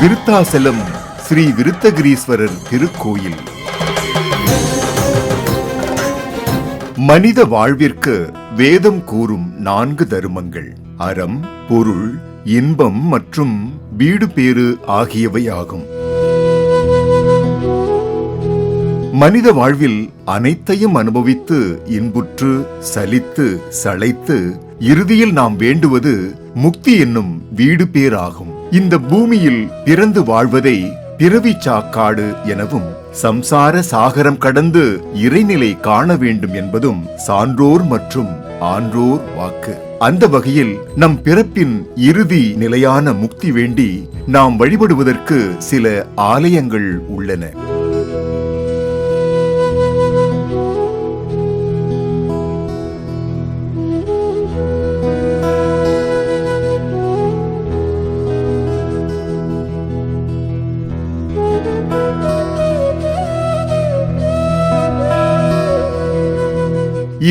விருத்தாசலம் ஸ்ரீ விருத்தகிரீஸ்வரர் திருக்கோயில். மனித வாழ்விற்கு வேதம் கூறும் நான்கு தருமங்கள். அறம் பொருள் இன்பம் மற்றும் வீடு பேறு ஆகியவையாகும். மனித வாழ்வில் அனைத்தையும் அனுபவித்து இன்புற்று சலித்து சளைத்து இறுதியில் நாம் வேண்டுவது முக்தி என்னும் வீடு பேராகும் இந்த பூமியில் பிறந்து வாழ்வதை பிறவி சாக்காடு எனவும் சம்சார சாகரம் கடந்து இறைநிலை காண வேண்டும் என்பதும் சான்றோர் மற்றும் ஆன்றோர் வாக்கு. அந்த வகையில் நம் பிறப்பின் இறுதி நிலையான முக்தி வேண்டி நாம் வழிபடுவதற்கு சில ஆலயங்கள் உள்ளன.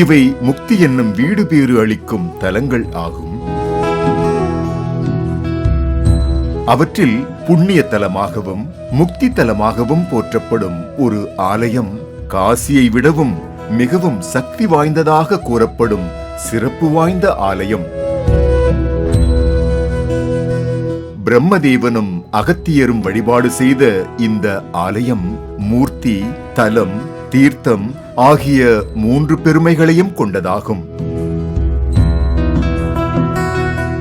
இவை முக்தி என்னும் வீடு பேறு அளிக்கும் தலங்கள் ஆகும். அவற்றில் புண்ணிய தலமாகவும் முக்தி தலமாகவும் போற்றப்படும் ஒரு ஆலயம் காசியை விடவும் மிகவும் சக்தி வாய்ந்ததாக கூறப்படும் சிறப்பு வாய்ந்த ஆலயம். பிரம்மதேவனும் அகத்தியரும் வழிபாடு செய்த இந்த ஆலயம் மூர்த்தி தலம் தீர்த்தம் ஆகிய மூன்று பெருமைகளையும் கொண்டதாகும்.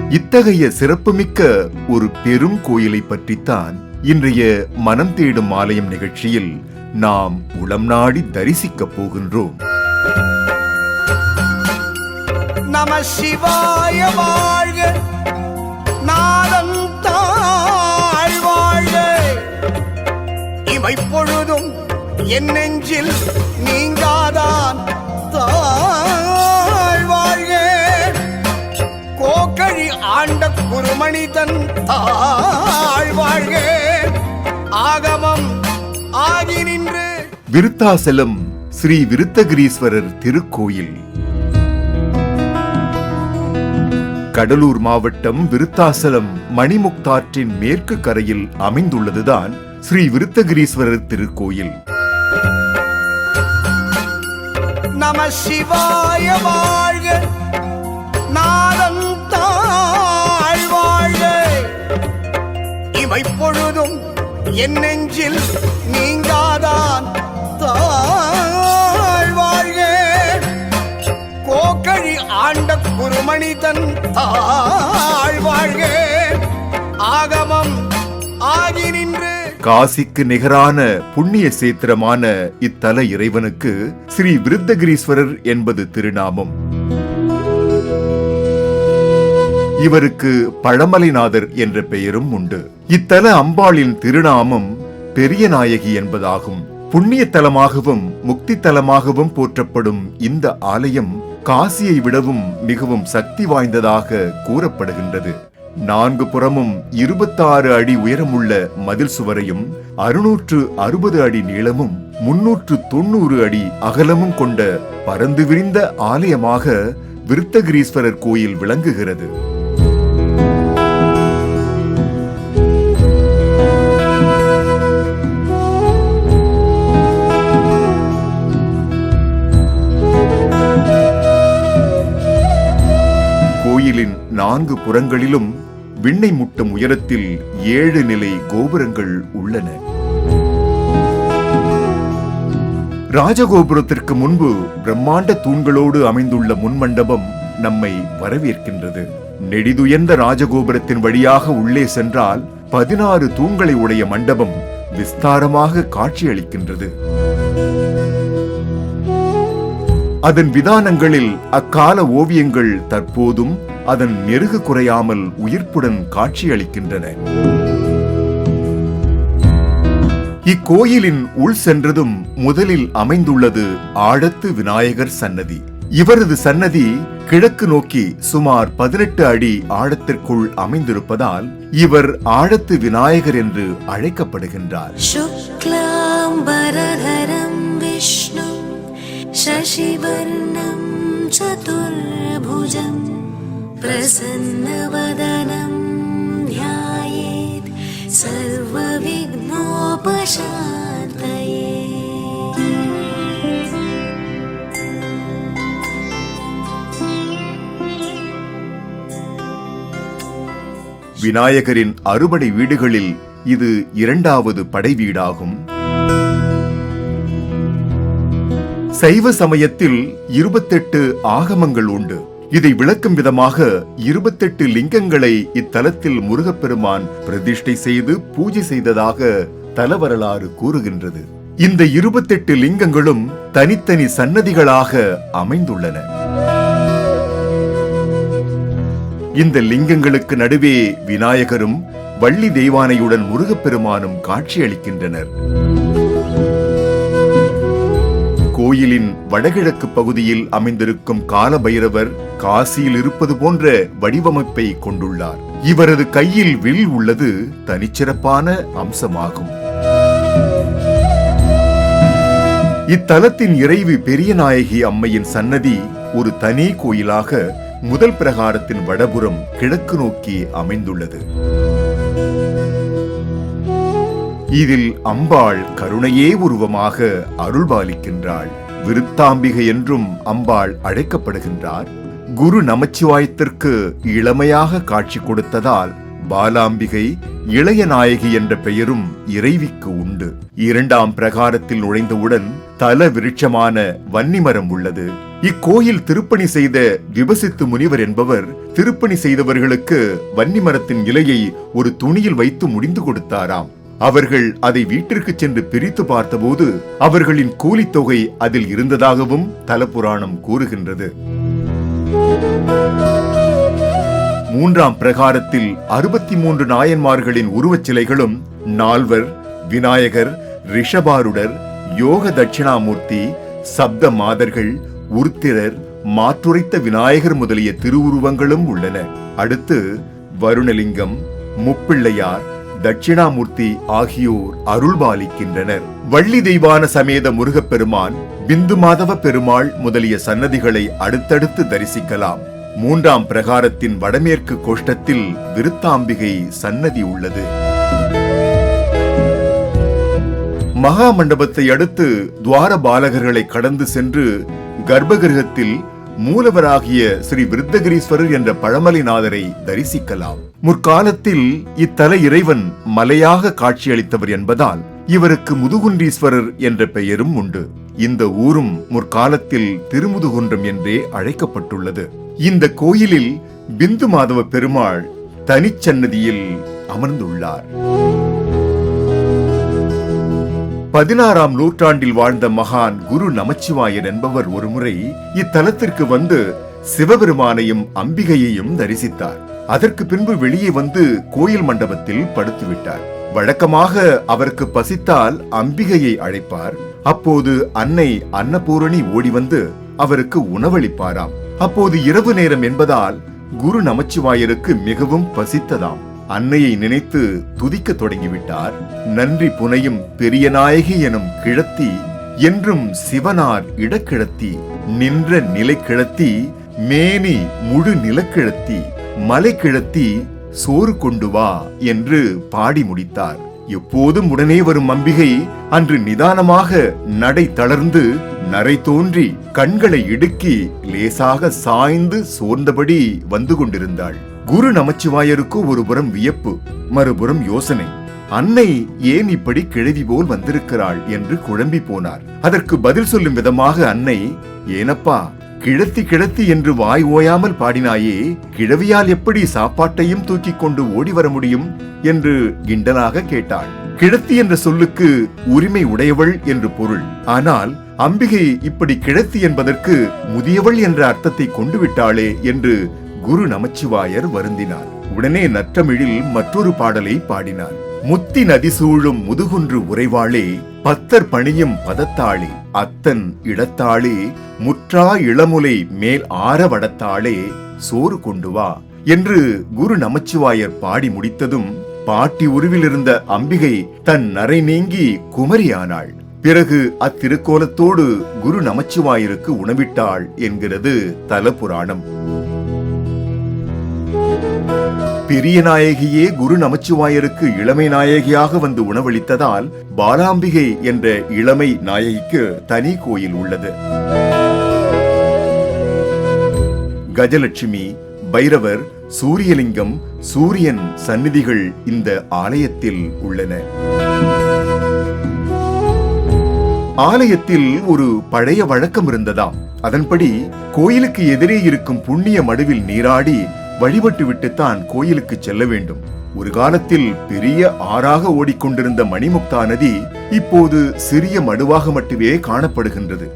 இத்தகைய சிறப்புமிக்க ஒரு பெரும் கோயிலை பற்றித்தான் இன்றைய மனம் தேடும் ஆலயம் நிகழ்ச்சியில் நாம் உளம் நாடி தரிசிக்கப் போகின்றோம். நம சிவாய வாழ்க. தாழ் வாழ்க. இவை பொழுதும் என் நெஞ்சில் நீங்காதான் தாழ் கோக்கழி ஆண்ட குருமணிதன் தன் ஆகமம் ஆகி நின்று விருத்தாசலம் ஸ்ரீ விருத்தகிரீஸ்வரர் திருக்கோயில். கடலூர் மாவட்டம் விருத்தாசலம் மணிமுக்தாற்றின் மேற்கு கரையில் அமைந்துள்ளதுதான் ஸ்ரீ விருத்தகிரீஸ்வரர் திருக்கோயில். நம சிவாய வாழ்க. நாதன் தாழ் வாழ்க. இவை பொழுதும் என் நெஞ்சில் நீங்காதான் தாழ் வாழ்க. கோக்கழி ஆண்ட குருமணி தன் தாழ் வாழ்க. ஆகமம் ஆகி நின்று காசிக்கு நிகரான புண்ணிய சேத்திரமான இத்தல இறைவனுக்கு ஸ்ரீ விருத்தகிரீஸ்வரர் என்பது திருநாமம். இவருக்கு பழமலைநாதர் என்ற பெயரும் உண்டு. இத்தல அம்பாளின் திருநாமம் பெரிய நாயகி என்பதாகும். புண்ணிய தலமாகவும் முக்தி தலமாகவும் போற்றப்படும் இந்த ஆலயம் காசியை விடவும் மிகவும் சக்தி வாய்ந்ததாக கூறப்படுகின்றது. நான்கு புறமும் இருபத்தாறு அடி உயரமுள்ள மதில் சுவரையும் அறுநூற்று அறுபது அடி நீளமும் முன்னூற்று தொண்ணூறு அடி அகலமும் கொண்ட பரந்து விரிந்த ஆலயமாக விருத்தகிரீஸ்வரர் கோயில் விளங்குகிறது. கோயிலின் நான்கு புறங்களிலும் விண்ணை முட்டும் உயரத்தில் ஏழு நிலை கோபுரங்கள் உள்ளன. ராஜகோபுரத்திற்கு முன்பு பிரம்மாண்ட தூண்களோடு அமைந்துள்ள முன்மண்டபம் நம்மை வரவேற்கின்றது. நெடிதுயர்ந்த ராஜகோபுரத்தின் வழியாக உள்ளே சென்றால் பதினாறு தூண்களை உடைய மண்டபம் விஸ்தாரமாக காட்சியளிக்கின்றது. அதன் விதானங்களில் அக்கால ஓவியங்கள் தற்போதும் அதன் மெருகு குறையாமல் உயிர்ப்புடன் காட்சியளிக்கின்றன. இக்கோயிலின் உள் சென்றதும் முதலில் அமைந்துள்ளது ஆழத்து விநாயகர் சன்னதி. இவரது சன்னதி கிழக்கு நோக்கி சுமார் பதினெட்டு அடி ஆழத்திற்குள் அமைந்திருப்பதால் இவர் ஆழத்து விநாயகர் என்று அழைக்கப்படுகின்றார். சசிவர்ணம் சதுர்புஜம். प्रसन्नवदनं ध्यायेत् सर्वविघ्नोपशान्तये। விநாயகரின் அறுபடை வீடுகளில் இது இரண்டாவது படை வீடாகும். சைவ சமயத்தில் இருபத்தெட்டு ஆகமங்கள் உண்டு. இதை விளக்கும் விதமாக இருபத்தெட்டு லிங்கங்களை இத்தலத்தில் முருகப்பெருமான் பிரதிஷ்டை செய்து பூஜை செய்ததாக தலவரலாறு கூறுகின்றது. இந்த இருபத்தெட்டு லிங்கங்களும் தனித்தனி சன்னதிகளாக அமைந்துள்ளன. இந்த லிங்கங்களுக்கு நடுவே விநாயகரும் வள்ளி தெய்வானையுடன் முருகப்பெருமானும் காட்சியளிக்கின்றனர். கோயிலின் வடகிழக்கு பகுதியில் அமைந்திருக்கும் காலபைரவர் காசியில் இருப்பது போன்ற வடிவமைப்பை கொண்டுள்ளார். இவரது கையில் வில் உள்ளது தனிச்சிறப்பான அம்சமாகும். இத்தலத்தின் இறைவி பெரியநாயகி அம்மையின் சன்னதி ஒரு தனி கோயிலாக முதல் பிரகாரத்தின் வடபுறம் கிழக்கு நோக்கி அமைந்துள்ளது. இதில் அம்பாள் கருணையே உருவமாக அருள்பாலிக்கின்றாள். விருத்தாம்பிகை என்றும் அம்பாள் அழைக்கப்படுகின்றார். குரு நமச்சிவாயத்திற்கு இளமையாக காட்சி கொடுத்ததால் பாலாம்பிகை இளைய நாயகி என்ற பெயரும் இறைவிக்கு உண்டு. இரண்டாம் பிரகாரத்தில் நுழைந்தவுடன் தல விருட்சமான வன்னிமரம் உள்ளது. இக்கோயில் திருப்பணி செய்த விபசித்து முனிவர் என்பவர் திருப்பணி செய்தவர்களுக்கு வன்னிமரத்தின் இலையை ஒரு துணியில் வைத்து முடிந்து கொடுத்தாராம். அவர்கள் அதை வீட்டிற்கு சென்று பிரித்து பார்த்தபோது அவர்களின் கூலித் தொகை அதில் இருந்ததாகவும் தலபுராணம் கூறுகின்றது. மூன்றாம் பிரகாரத்தில் அறுபத்தி மூன்று நாயன்மார்களின் உருவச் சிலைகளும் நால்வர் விநாயகர் ரிஷபாருடர் யோக தட்சிணாமூர்த்தி சப்த மாதர்கள் உருத்திரர் மாற்றுரைத்த விநாயகர் முதலிய திருவுருவங்களும் உள்ளன. அடுத்து வருணலிங்கம் முப்பிள்ளையார் தட்சிணாமூர்த்தி ஆகியோர் அருள்பாலிக்கின்றனர். வள்ளி தெய்வான சமேத முருகப்பெருமான் பிந்து மாதவ பெருமாள் முதலிய சன்னதிகளை அடுத்தடுத்து தரிசிக்கலாம். மூன்றாம் பிரகாரத்தின் வடமேற்கு கோஷ்டத்தில் விருத்தாம்பிகை சன்னதி உள்ளது. மகா மண்டபத்தை அடுத்து துவார பாலகர்களை கடந்து சென்று கர்ப்பகிரகத்தில் மூலவராகிய ஸ்ரீ விருத்தகிரீஸ்வரர் என்ற பழமலைநாதரை தரிசிக்கலாம். முற்காலத்தில் இத்தல இறைவன் மலையாக காட்சியளித்தவர் என்பதால் இவருக்கு முதுகுன்றீஸ்வரர் என்ற பெயரும் உண்டு. இந்த ஊரும் முற்காலத்தில் திருமுதுகுன்றம் என்றே அழைக்கப்பட்டுள்ளது. இந்த கோயிலில் பிந்து மாதவ பெருமாள் தனிச்சன்னதியில் அமர்ந்துள்ளார். பதினாறாம் நூற்றாண்டில் வாழ்ந்த மகான் குரு நமச்சிவாயர் என்பவர் ஒருமுறை இத்தலத்திற்கு வந்து சிவபெருமானையும் அம்பிகையையும் தரிசித்தார். அதற்கு பின்பு வெளியே வந்து கோயில் மண்டபத்தில் படுத்துவிட்டார். வழக்கமாக அவருக்கு பசித்தால் அம்பிகையை அழைப்பார். அப்போது அன்னை அன்னபூரணி ஓடி வந்து அவருக்கு உணவளிப்பாராம். அப்போது இரவு நேரம் என்பதால் குரு நமச்சிவாயருக்கு மிகவும் பசித்ததாம். அன்னையை நினைத்து துதிக்க தொடங்கிவிட்டார். நன்றி புனையும் பெரிய நாயகி எனும் கிழத்தி என்றும் சிவனார் இடக்கிழத்தி நின்ற நிலை கிழத்தி மேனி முழு நிலக்கிழத்தி மலை கிழத்தி சோறு கொண்டு வா என்று பாடி முடித்தார். எப்போதும் உடனே வரும் அம்பிகை அன்று நிதானமாக நடை தளர்ந்து நரை தோன்றி கண்களை இடுக்கி லேசாக சாய்ந்து சோர்ந்தபடி வந்து கொண்டிருந்தாள். குரு நமச்சிவாயருக்கு ஒருபுறம் வியப்பு மறுபுறம் யோசனை. அன்னை ஏன் இப்படி கிழவி போல் வந்திருக்கிறாள் என்று குழம்பி போனார். அதற்கு பதில் சொல்லும் விதமாக அன்னை ஏனப்பா கிழத்தி கிழத்தி என்று வாய் ஓயாமல் பாடினாயே கிழவியால் எப்படி சாப்பாட்டையும் தூக்கிக் கொண்டு ஓடி வர முடியும் என்று கிண்டலாக கேட்டாள். கிழத்தி என்ற சொல்லுக்கு உரிமை உடையவள் என்று பொருள். ஆனால் அம்பிகை இப்படி கிழத்தி என்பதற்கு முதியவள் என்ற அர்த்தத்தை கொண்டு விட்டாளே என்று குரு நமச்சிவாயர் வருந்தினார். உடனே நற்றமிழில் மற்றொரு பாடலை பாடினார். முத்தி நதி சூழும் முதுகுன்று உறைவாளே பத்தர் பணியும் பதத்தாளே அத்தன் இடத்தாளே முற்றா இளமுலை மேல் ஆரவடத்தாளே சோறு கொண்டு வா என்று குரு நமச்சிவாயர் பாடி முடித்ததும் பாட்டி உருவிலிருந்த அம்பிகை தன் நரை நீங்கி குமரியானாள். பிறகு அத்திருக்கோலத்தோடு குரு நமச்சிவாயருக்கு உணவிட்டாள் என்கிறது தலபுராணம். பெரிய நாயகியே குரு நமச்சிவாயருக்கு இளமை நாயகியாக வந்து உணவளித்ததால் பாலாம்பிகை என்ற இளமை நாயகிக்கு தனி கோயில் உள்ளது. கஜலட்சுமி பைரவர் சூரியலிங்கம் சூரியன் சந்நிதிகள் இந்த ஆலயத்தில் உள்ளன. ஆலயத்தில் ஒரு பழைய வழக்கம் இருந்ததாம். அதன்படி கோயிலுக்கு எதிரே இருக்கும் புண்ணிய மடுவில் நீராடி வழிபட்டுவிட்டுத்தான் கோயிலுக்கு செல்ல வேண்டும். ஒரு காலத்தில் பெரிய ஆறாக ஓடிக்கொண்டிருந்த மணிமுக்தா நதி இப்போது சிறிய மடுவாக மட்டுமே காணப்படுகின்றது.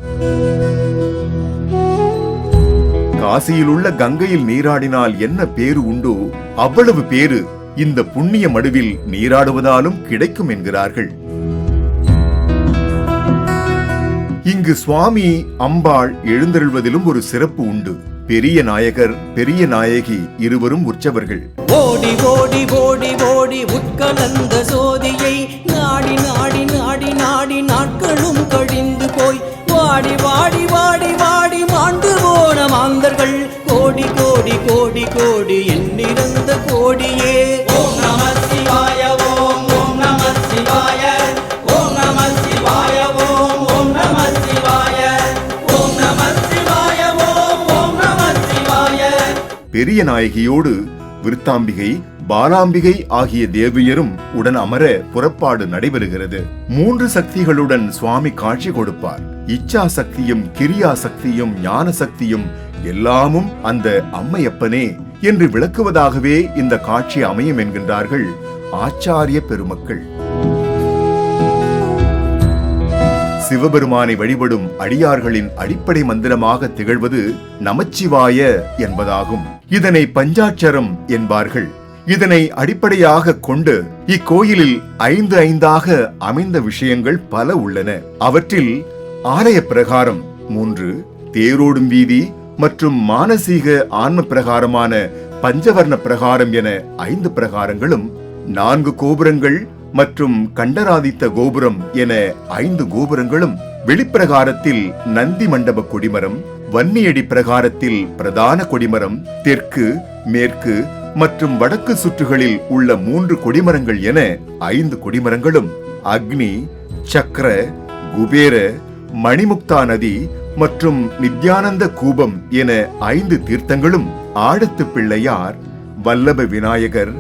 காசியில் உள்ள கங்கையில் நீராடினால் என்ன பேரு உண்டோ அவ்வளவு பேரு இந்த புண்ணிய மடுவில் நீராடுவதாலும் கிடைக்கும் என்கிறார்கள். இங்கு சுவாமி அம்பாள் எழுந்தருள்வதிலும் ஒரு சிறப்பு உண்டு. பெரிய நாயகர் பெரிய நாயகி இருவரும் உற்சவர்கள். ஓடி ஓடி ஓடி ஓடி உட்கலந்த சோதியை நாடி நாடி நாடி நாடி நாட்களும் கழிந்து போய் வாடி வாடி வாடி வாடி மாண்டு போன மாந்தர்கள். கோடி கோடி கோடி கோடி எண்ணிறந்த கோடியே. ஓம் நம பெரிய நாயகியோடு விருத்தாம்பிகை பாலாம்பிகை ஆகிய தேவியரும் உடன் அமர புறப்பாடு நடைபெறுகிறது. மூன்று சக்திகளுடன் சுவாமி காட்சி கொடுப்பார். இச்சா சக்தியும் கிரியா சக்தியும் ஞான சக்தியும் எல்லாமும் அந்த அம்மையப்பனே என்று விளக்குவதாகவே இந்த காட்சி அமையும் என்கின்றார்கள் ஆச்சாரிய பெருமக்கள். சிவபெருமானை வழிபடும் அடியார்களின் அடிப்படை மந்திரமாக திகழ்வது நமச்சிவாய என்பதாகும். இதனை பஞ்சாட்சரம் என்பார்கள். இதனை அடிப்படையாக கொண்டு இக்கோயிலில் ஐந்து ஐந்தாக அமைந்த விஷயங்கள் பல உள்ளன. அவற்றில் ஆலய பிரகாரம் மூன்று தேரோடும் வீதி மற்றும் மானசீக ஆன்ம பிரகாரமான பஞ்சவர்ண பிரகாரம் என ஐந்து பிரகாரங்களும் நான்கு கோபுரங்கள் மற்றும் கண்டராதித்த கோபுரம் என ஐந்து கோபுரங்களும் வெளிப்பிரகாரத்தில் நந்தி மண்டப கொடிமரம் வன்னியடி பிரகாரத்தில் பிரதான கொடிமரம் தெற்கு மேற்கு மற்றும் வடக்கு சுற்றுகளில் உள்ள மூன்று கொடிமரங்கள் என ஐந்து கொடிமரங்களும் அக்னி சக்கர குபேர மணிமுக்தா நதி மற்றும் நித்யானந்த கூபம் என ஐந்து தீர்த்தங்களும் ஆழத்து பிள்ளையார் வல்லப விநாயகர்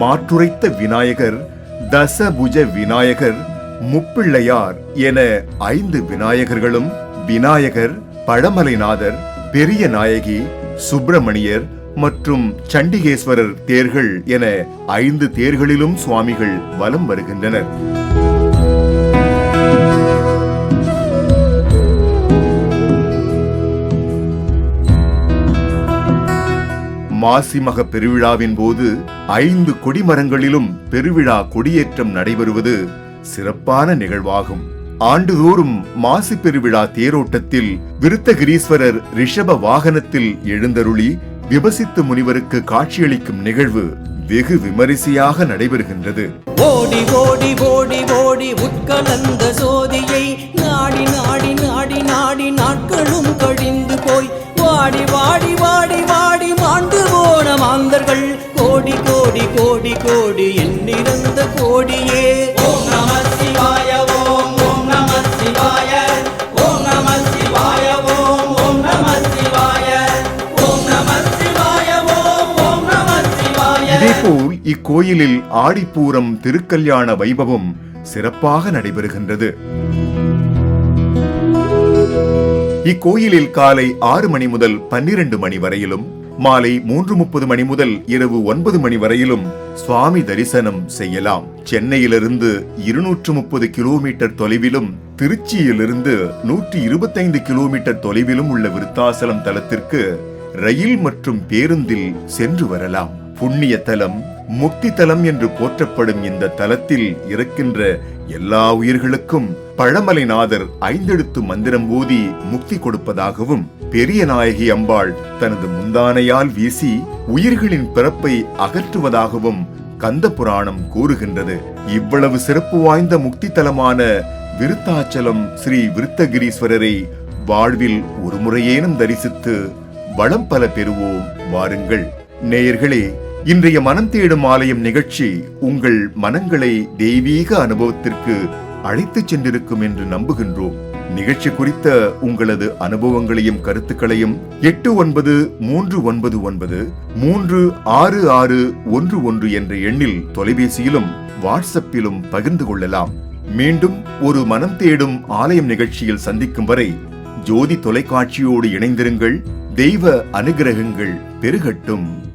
மாற்றுரைத்த விநாயகர் தசபுஜ விநாயகர் முப்பிள்ளையார் என ஐந்து விநாயகர்களும் விநாயகர் பழமலைநாதர் பெரிய நாயகி சுப்பிரமணியர் மற்றும் சண்டிகேஸ்வரர் தேர்கள் என ஐந்து தேர்களிலும் சுவாமிகள் வலம் வருகின்றனர். மாசி மக பெருவிழாவின் போது ஐந்து கொடிமரங்களிலும் பெருவிழா கொடியேற்றம் நடைபெறுவது சிறப்பான நிகழ்வாகும். ஆண்டுதோறும் மாசி பெருவிழா தேரோட்டத்தில் விருத்தகிரீஸ்வரர் ரிஷப வாகனத்தில் எழுந்தருளி விபசித்து முனிவருக்கு காட்சியளிக்கும் நிகழ்வு வெகு விமரிசையாக நடைபெறுகின்றது. ஓடி ஓடி ஓடி ஓடி உட்கலந்த சோதியை நாடி நாடி நாடி நாடி நாட்களும் கழிந்து போய் வாடி வாடி போன மாந்தர்கள் கோடி கோடி கோடி கோடி எண்ணிறந்த கோடியே. ஓம் நம சிவாய ஓம் ஓம் நம சிவாய. ஓம் நம சிவாய ஓம் ஓம் நம சிவாய. ஓம் நம சிவாய ஓம் ஓம் நம சிவாய. இதேபோல் இக்கோயிலில் ஆடிப்பூரம் திருக்கல்யாண வைபவம் சிறப்பாக நடைபெறுகின்றது. இக்கோயிலில் காலை ஆறு மணி முதல் பன்னிரண்டு மணி வரையிலும் மாலை மூன்று முப்பது மணி முதல் இரவு ஒன்பது மணி வரையிலும் சுவாமி தரிசனம் செய்யலாம். சென்னையிலிருந்து இருநூற்று முப்பது கிலோமீட்டர் தொலைவிலும் திருச்சியிலிருந்து நூற்றி இருபத்தைந்து கிலோமீட்டர் தொலைவிலும் உள்ள விருத்தாசலம் தலத்திற்கு ரயில் மற்றும் பேருந்தில் சென்று வரலாம். புண்ணிய தலம் முக்தி தலம் என்று போற்றப்படும் இந்த தலத்தில் இருக்கின்ற எல்லா உயிர்களுக்கும் பழமலைநாதர் ஐந்தெழுத்து மந்திரம் ஓதி முக்தி கொடுப்பதாகவும் பெரிய நாயகி அம்பாள் தனது முந்தானையால் வீசி உயிர்களின் பிறப்பை அகற்றுவதாகவும் கந்த புராணம் கூறுகின்றது. இவ்வளவு சிறப்பு வாய்ந்த முக்தி தலமான விருத்தாச்சலம் ஸ்ரீ விருத்தகிரீஸ்வரரை வாழ்வில் ஒரு முறையேனும் தரிசித்து வளம் பல பெறுவோம். வாருங்கள். நேயர்களே இன்றைய மனம் தேடும் ஆலயம் நிகழ்ச்சி உங்கள் மனங்களை தெய்வீக அனுபவத்திற்கு அழைத்துச் சென்றிருக்கும் என்று நம்புகின்றோம். நிகழ்ச்சி குறித்த உங்களது அனுபவங்களையும் கருத்துக்களையும் எட்டு ஒன்பது மூன்று ஒன்பது ஒன்பது மூன்று ஆறு ஆறு ஒன்று ஒன்று என்ற எண்ணில் தொலைபேசியிலும் வாட்ஸ்அப்பிலும் பகிர்ந்து கொள்ளலாம். மீண்டும் ஒரு மனம் தேடும் ஆலயம் நிகழ்ச்சியில் சந்திக்கும் வரை ஜோதி தொலைக்காட்சியோடு இணைந்திருங்கள். தெய்வ அனுகிரகங்கள் பெருகட்டும்.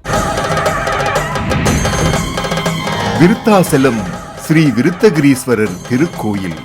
விருத்தாசலம் ஸ்ரீ விருத்தகிரீஸ்வரர் திருக்கோயில்.